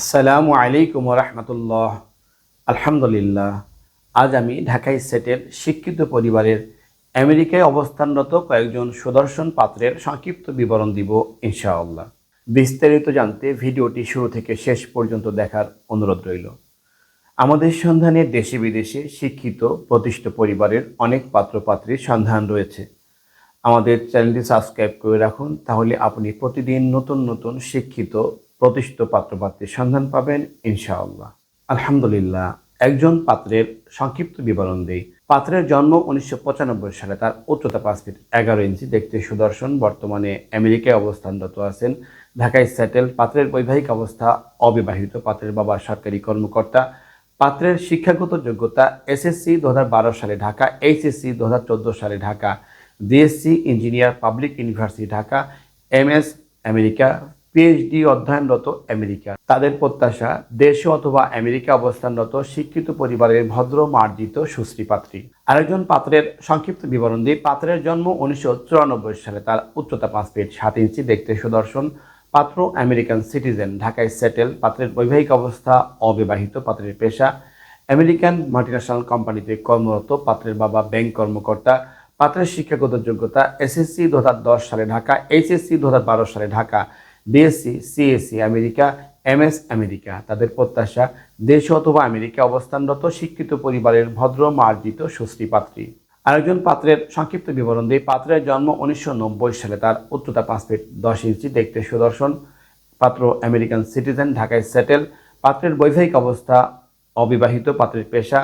আসসালামু আলাইকুম রহমতুল্লাহ। আলহামদুলিল্লাহ, আজ আমি ঢাকাই সেটের শিক্ষিত পরিবারের আমেরিকায় অবস্থানরত কয়েকজন সুদর্শন পাত্রের সংক্ষিপ্ত বিবরণ দিব ইনশাআল্লাহ। বিস্তারিত জানতে ভিডিওটি শুরু থেকে শেষ পর্যন্ত দেখার অনুরোধ রইল। আমাদের সন্ধানে দেশে বিদেশে শিক্ষিত প্রতিষ্ঠিত পরিবারের অনেক পাত্রপাত্রীর সন্ধান রয়েছে। আমাদের চ্যানেলটি সাবস্ক্রাইব করে রাখুন, তাহলে আপনি প্রতিদিন নতুন নতুন শিক্ষিত প্রতিষ্ঠিত পাত্রপাত্রীর সন্ধান পাবেন, ইনশাআল্লাহ। আলহামদুলিল্লাহ, একজন পাত্রের সংক্ষিপ্ত বিবরণ দেই। পাত্রের জন্ম উনিশশো পঁচানব্বই সালে, তার উচ্চতা পাঁচ ফিট এগারো ইঞ্চি, দেখতে সুদর্শন, বর্তমানে আমেরিকায় অবস্থানরত আছেন। ঢাকায় সেটেল পাত্রের বৈবাহিক অবস্থা অবিবাহিত, পাত্রের বাবা সরকারি কর্মকর্তা। পাত্রের শিক্ষাগত যোগ্যতা এসএসসি দু হাজার বারো সালে, ঢাকা এইচএসসি দু হাজার চোদ্দ সালে, Dhaka BSc engineer, public university, Dhaka MS, America. PhD অধ্যয়নরত আমেরিকা। তাদের প্রত্যাশা, দেশে অথবা আমেরিকা অবস্থানরত, শিক্ষিত পরিবারের ভদ্র, মার্জিত, সুশ্রী পাত্রী। আরেকজন পাত্রের সংক্ষিপ্ত বিবরণ দিয়ে পাত্রের জন্ম উনিশশো চুরানব্বই সালে। তার উচ্চতা পাঁচ ফিট সাত ইঞ্চি, দেখতে সুদর্শন। পাত্র আমেরিকান সিটিজেন। ঢাকায় সেটেল। পাত্রের বৈবাহিক অবস্থা অবিবাহিত। পাত্রের পেশা, আমেরিকান মাল্টিন্যাশনাল কোম্পানিতে কর্মরত। পাত্রের বাবা ব্যাংক কর্মকর্তা। পাত্রের শিক্ষাগত যোগ্যতা, এসএসসি দুহাজার দশ সালে ঢাকা, এইচএসসি দু হাজার বারো সালে Dhaka. BSc, CSC, America, MS America. তাদের প্রত্যাশা, দেশ অথবা আমেরিকা অবস্থানরত, শিক্ষিত পরিবারের ভদ্র, মার্জিত, সুশ্রী পাত্রী। আরেকজন পাত্রের সংক্ষিপ্ত বিবরণ দিয়ে পাত্রের জন্ম উনিশশো নব্বই সালে। তার উচ্চতা পাঁচ ফিট দশ ইঞ্চি, দেখতে সুদর্শন। পাত্র আমেরিকান সিটিজেন, ঢাকায় সেটেল। পাত্রের বৈবাহিক অবস্থা অবিবাহিত। পাত্রের পেশা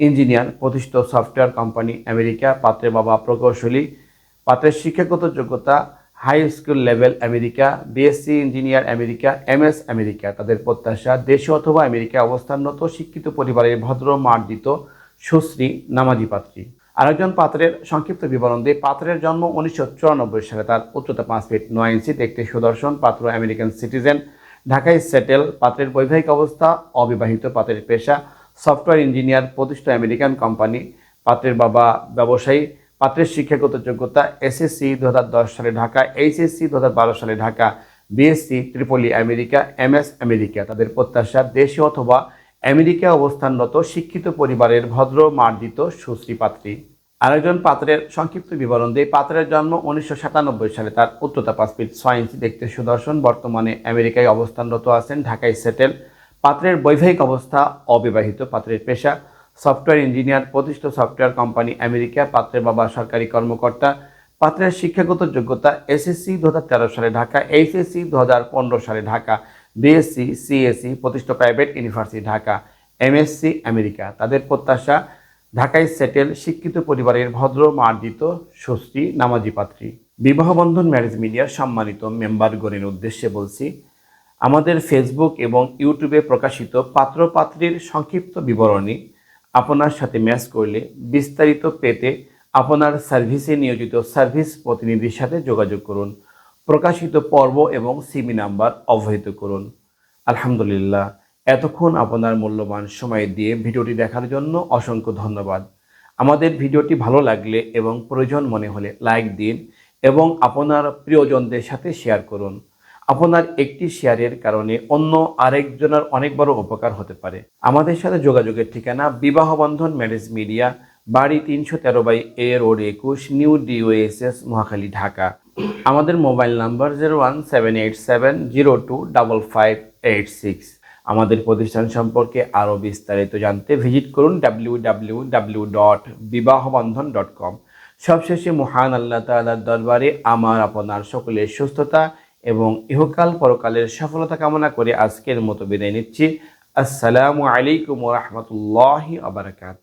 ইঞ্জিনিয়ার, প্রতিষ্ঠিত সফটওয়্যার কোম্পানি আমেরিকা। পাত্রের বাবা প্রকৌশলী। পাত্রের শিক্ষাগত যোগ্যতা high school level America BSc engineer America MS America, তাদের প্রত্যাশা দেশে অথবা আমেরিকায় অবস্থানরত, শিক্ষিত পরিবারের ভদ্র, মার্জিত, সুশ্রী, নামাজি পাত্রী। আরেকজন পাত্রের সংক্ষিপ্ত বিবরণ দিয়ে পাত্রের জন্ম উনিশশো চুরানব্বই সালে তার উচ্চতা পাঁচ ফিট নয় ইঞ্চি, দেখতে সুদর্শন, পাত্র আমেরিকান সিটিজেন। ঢাকায় সেটেল, পাত্রের বৈবাহিক অবস্থা, অবিবাহিত পাত্রের পেশা, সফটওয়্যার ইঞ্জিনিয়ার প্রতিষ্ঠিত আমেরিকান কোম্পানি। পাত্রের বাবা ব্যবসায়ী পাত্রের শিক্ষাগত যোগ্যতা এসএসসি দু হাজার দশ সালে ঢাকা এইচএসসি দু হাজার বারো সালে Dhaka BSc ত্রিপলি America MS America. তাদের প্রত্যাশা, দেশে অথবা আমেরিকায় অবস্থানরত শিক্ষিত পরিবারের ভদ্র, মার্জিত, সুশ্রী পাত্রী। আরেকজন পাত্রের সংক্ষিপ্ত বিবরণ দিয়ে পাত্রের জন্ম উনিশশো সাতানব্বই সালে। তার উচ্চতা পাঁচ ফিট ছয় ইঞ্চি, দেখতে সুদর্শন। বর্তমানে আমেরিকায় অবস্থানরত আছেন ঢাকায় সেটেল। পাত্রের বৈবাহিক অবস্থা অবিবাহিত। পাত্রের পেশা সফটওয়্যার ইঞ্জিনিয়ার, প্রতিষ্ঠিত সফটওয়্যার কোম্পানি আমেরিকা, পাত্রের বাবা সরকারি কর্মকর্তা, পাত্রের শিক্ষাগত যোগ্যতা এসএসসি দু হাজার তেরো সালে ঢাকা, এইচএসসি দু হাজার পনেরো সালে ঢাকা, বিএসসি, সিএসসি, প্রতিষ্ঠিত private university Dhaka, MSc America. তাদের প্রত্যাশা, ঢাকায় সেটেল, শিক্ষিত পরিবারের ভদ্র, মার্জিত সুশ্রী নামাজি পাত্রী। বিবাহবন্ধন ম্যারেজ মিডিয়ার সম্মানিত মেম্বারগণের উদ্দেশ্যে বলছি, আমাদের ফেসবুক এবং ইউটিউবে প্রকাশিত পাত্রপাত্রীর সংক্ষিপ্ত বিবরণী আপনার সাথে ম্যাচ করলে বিস্তারিত পেতে আপনার সার্ভিসে নিয়োজিত সার্ভিস প্রতিনিধির সাথে যোগাযোগ করুন। প্রকাশিত পর্ব এবং সিমি নাম্বার অবহিত করুন। আলহামদুলিল্লাহ, এতক্ষণ আপনার মূল্যবান সময় দিয়ে ভিডিওটি দেখার জন্য অসংখ্য ধন্যবাদ। আমাদের ভিডিওটি ভালো লাগলে এবং প্রয়োজন মনে হলে লাইক দিন এবং আপনার প্রিয়জনদের সাথে শেয়ার করুন। আপনার একটি শেয়ারের কারণে অন্য আরেকজনের অনেক বড় উপকার হতে পারে। আমাদের সাথে যোগাযোগের ঠিকানা বিবাহ বন্ধন ম্যারেজ মিডিয়া, বাড়ি তিনশো তেরো বাই এ রোড একুশ, নিউ ডিওএসএস, মহাখালী, ঢাকা। আমাদের mobile number zero one seven eight seven zero two double five eight six. আমাদের প্রতিষ্ঠান সম্পর্কে আরও বিস্তারিত জানতে ভিজিট করুন W W W dot Bibahabandhan dot com. সবশেষে মহান আল্লাহ তালার দরবারে আমার, আপনার সকলের সুস্থতা এবং ইহকাল পরকালের সফলতা কামনা করে আজকের মতো বিদায় নিচ্ছি। আসসালামু আলাইকুম রহমতুল্লাহ আবরকাত